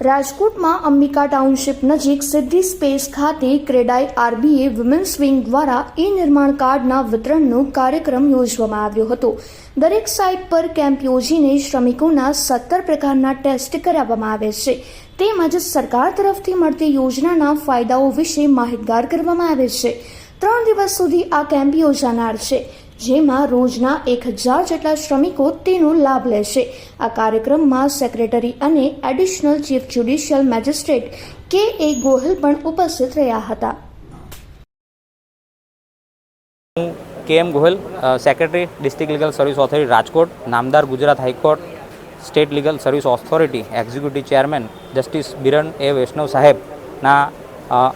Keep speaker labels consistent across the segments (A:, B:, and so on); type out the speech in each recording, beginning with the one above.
A: રાજકોટમાં અંબિકા ટાઉનશીપ નજીક સિદ્ધિ સ્પેસ ખાતે ક્રેડાઈ આરબીએ વિમેન્સ વિંગ દ્વારા ઈ નિર્માણ કાર્ડના વિતરણનો કાર્યક્રમ યોજવામાં આવ્યો હતો. દરેક સાઇટ પર કેમ્પ યોજીને શ્રમિકોના સત્તર પ્રકારના ટેસ્ટ કરાવવામાં આવે છે. તેમજ સરકાર તરફથી મળતી યોજનાના ફાયદાઓ વિશે માહિતગાર કરવામાં આવે છે. ત્રણ દિવસ સુધી આ કેમ્પ યોજાનાર છે. જેમાં રોજના એક હજાર જેટલા શ્રમિકો તેનો લાભ લેશે. આ કાર્યક્રમમાં સેક્રેટરી અને એડિશનલ ચીફ જ્યુડિશિયલ મેજિસ્ટ્રેટ કે. એ. ગોહિલ પણ ઉપસ્થિત રહ્યા હતા.
B: K. M. Gohil secretary, district legal service authority, Rajkot, નામદાર Gujarat high court, state legal service authority, executive chairman, justice Biren A. Vaishnav સાહેબના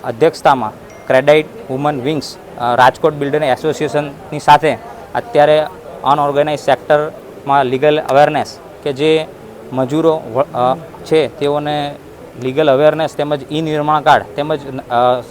B: અધ્યક્ષતામાં CREDAI women wings Rajkot builder એસોસિએશનની સાથે અત્યારે અનઓર્ગેનાઇઝ સેક્ટરમાં લીગલ અવેરનેસ કે જે મજૂરો છે, તેઓને લીગલ અવેરનેસ તેમજ ઈ નિર્માણ કાર્ડ તેમજ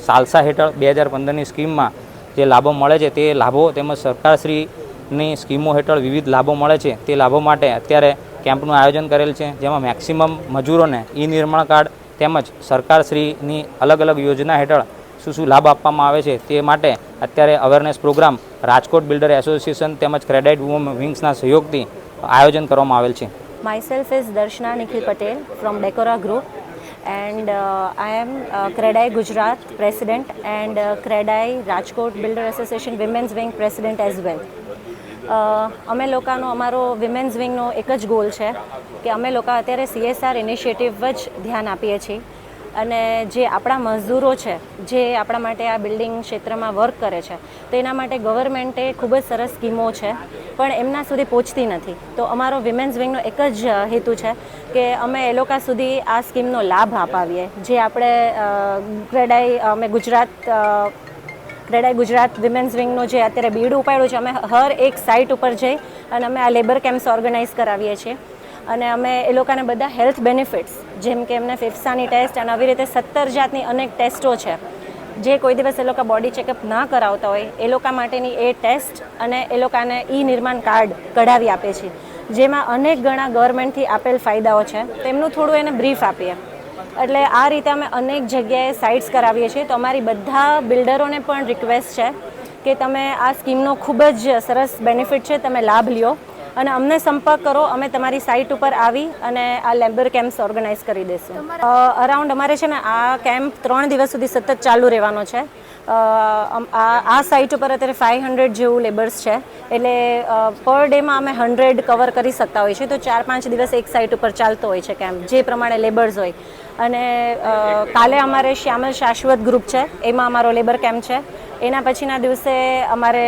B: સાલસા હેઠળ બે હજાર પંદરની સ્કીમમાં જે લાભો મળે છે, તે લાભો તેમજ સરકારશ્રીની સ્કીમો હેઠળ વિવિધ લાભો મળે છે, તે લાભો માટે અત્યારે કેમ્પનું આયોજન કરેલ છે, જેમાં મેક્સિમમ મજૂરોને ઈ નિર્માણ કાર્ડ તેમજ સરકારશ્રીની અલગ અલગ યોજના હેઠળ શું શું લાભ આપવામાં આવે છે તે માટે અત્યારે awareness program Rajkot builder association તેમજ ક્રેડાઇટ વુમન વિંગ્સના સહયોગથી આયોજન કરવામાં આવેલ છે
C: Myself is Darshana Nikhil Patel from Decora Group and uh, I am uh, Credai Gujarat President and uh, Credai Rajkot Builder Association Women's Wing President as well. અ, અમે લોકોનો અમારો વિમેન્સ વિંગનો એક જ ગોલ છે કે અમે લોકો અત્યારે સીએસઆર ઇનિશિયેટિવ જ ધ્યાન આપીએ છીએ અને જે આપણા મજદૂરો છે, જે આપણા માટે આ બિલ્ડિંગ ક્ષેત્રમાં વર્ક કરે છે, તો એના માટે ગવર્મેન્ટે ખૂબ જ સરસ સ્કીમો છે, પણ એમના સુધી પહોંચતી નથી. તો અમારો વિમેન્સ વિંગનો એક જ હેતુ છે કે અમે એ લોકો સુધી આ સ્કીમનો લાભ અપાવીએ. જે આપણે ક્રેડાઈ, અમે ગુજરાત ક્રેડાઈ ગુજરાત વિમેન્સ વિંગનો જે અત્યારે બીડ ઉપાડ્યું છે, અમે હર એક સાઇટ ઉપર જઈ અને અમે આ લેબર કેમ્પ્સ ઓર્ગેનાઇઝ કરાવીએ છીએ. અને અમે એ લોકોને બધા હેલ્થ બેનિફિટ્સ જેમ કે એમને ફેફસાની ટેસ્ટ અને આવી રીતે સત્તર જાતની અનેક ટેસ્ટો છે, જે કોઈ દિવસ એ લોકો બોડી ચેકઅપ ના કરાવતા હોય, એ લોકો માટેની એ ટેસ્ટ અને એ લોકોને ઈ નિર્માણ કાર્ડ કઢાવી આપે છે. જેમાં અનેક ગણા ગવર્મેન્ટથી આપેલ ફાયદાઓ છે. તેમનું થોડું એને બ્રીફ આપીએ. એટલે આ રીતે અમે અનેક જગ્યાએ સાઇટ્સ કરાવીએ છીએ. તો અમારી બધા બિલ્ડરોને પણ રિક્વેસ્ટ છે કે તમે આ સ્કીમનો ખૂબ જ સરસ બેનિફિટ છે, તમે લાભ લ્યો. અને અમને સંપર્ક કરો અમે તમારી સાઇટ ઉપર આવી અને આ લેબર કેમ્પ્સ ઓર્ગેનાઇઝ કરી દઈશું અરાઉન્ડ અમારે છે ને આ કેમ્પ ત્રણ દિવસ સુધી સતત ચાલુ રહેવાનો છે. આ આ સાઇટ ઉપર અત્યારે ફાઇવ હંડ્રેડ જેવું લેબર્સ છે. એટલે પર ડેમાં અમે હંડ્રેડ કવર કરી શકતા હોઈએ છીએ તો ચાર પાંચ દિવસ એક સાઇટ ઉપર ચાલતો હોય છે કેમ્પ જે પ્રમાણે લેબર્સ હોય. અને કાલે અમારે શ્યામલ શાશ્વત ગ્રુપ છે. એમાં અમારો લેબર કેમ્પ છે. એના પછીના દિવસે અમારે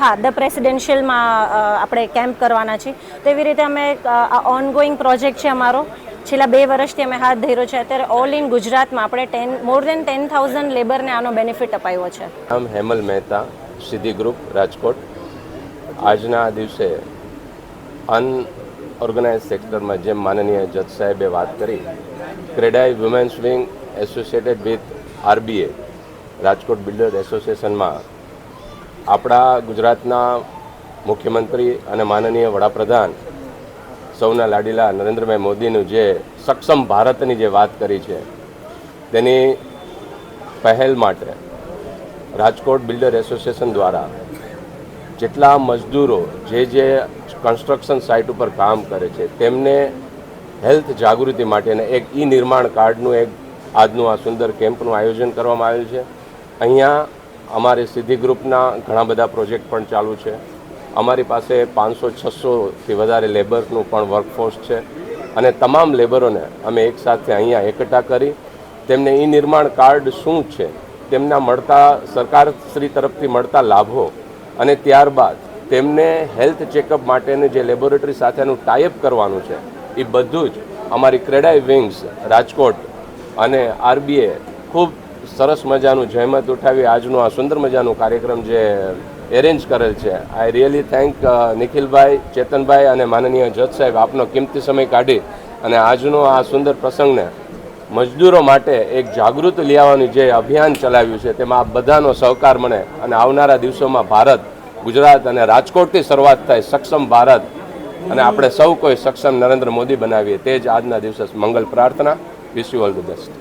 C: હા ધ પ્રેસિડેન્શિયલમાં આપણે કેમ્પ કરવાના છીએ. તેવી રીતે અમે આ ઓનગોઈંગ પ્રોજેક્ટ છે અમારો. છેલ્લા બે વર્ષથી અમે હાથ ધર્યો છે. અત્યારે ઓલ ઇન ગુજરાતમાં આપણે ten more than ten thousand લેબરને આનો બેનિફિટ અપાયો છે.
D: આમ હેમલ મહેતા સિદ્ધિ ગ્રુપ રાજકોટ. આજના દિવસે અનઓર્ગેનાઇઝ સેક્ટરમાં જેમ માનનીય જજ સાહેબે વાત કરી CREDAI women's wing associated with RBA Rajkot builder એસોસિએશનમાં આપણા ગુજરાતના મુખ્યમંત્રી અને માનનીય વડાપ્રધાન સૌના લાડીલા નરેન્દ્રભાઈ મોદીનું જે સક્ષમ ભારતની જે વાત કરી છે, તેની પહેલ માટે રાજકોટ બિલ્ડર એસોસિએશન દ્વારા જેટલા મજદૂરો જે જે કન્સ્ટ્રક્શન સાઇટ ઉપર કામ કરે છે, તેમને હેલ્થ જાગૃતિ માટેને એક ઈ નિર્માણ કાર્ડનું એક આજનું આ સુંદર કેમ્પનું આયોજન કરવામાં આવ્યું છે. અહીંયા અમારી સિદ્ધિ ગ્રુપના ઘણા બધા પ્રોજેક્ટ પણ ચાલુ છે. અમારી પાસે પાંચસો છસોથી વધારે લેબરનું પણ વર્કફોર્સ છે અને તમામ લેબરોને અમે એકસાથે અહીંયા એકઠા કરી તેમને ઈ નિર્માણ કાર્ડ શું છે, તેમના મળતા સરકારશ્રી તરફથી મળતા લાભો અને ત્યારબાદ તેમને હેલ્થ ચેકઅપ માટેનું જે લેબોરેટરી સાથેનું ટાઈઅપ કરવાનું છે એ બધું જ અમારી ક્રેડાઈ વિંગ્સ રાજકોટ અને આરબીએ ખૂબ સરસ મજાનું જહેમત ઉઠાવી આજનું આ સુંદર મજાનું કાર્યક્રમ જે એરેન્જ કરેલ છે. આઈ રિયલી થેન્ક નિખિલભાઈ, ચેતનભાઈ અને માનનીય જજ સાહેબ આપનો કિંમતી સમય કાઢી અને આજનો આ સુંદર પ્રસંગને મજદૂરો માટે એક જાગૃત લેવાનું જે અભિયાન ચલાવ્યું છે, તેમાં આ બધાનો સહકાર મળે અને આવનારા દિવસોમાં ભારત, ગુજરાત અને રાજકોટથી શરૂઆત થાય સક્ષમ ભારત અને આપણે સૌ કોઈ સક્ષમ નરેન્દ્ર મોદી બનાવીએ તે જ આજના દિવસે મંગલ પ્રાર્થના. Wish you all the best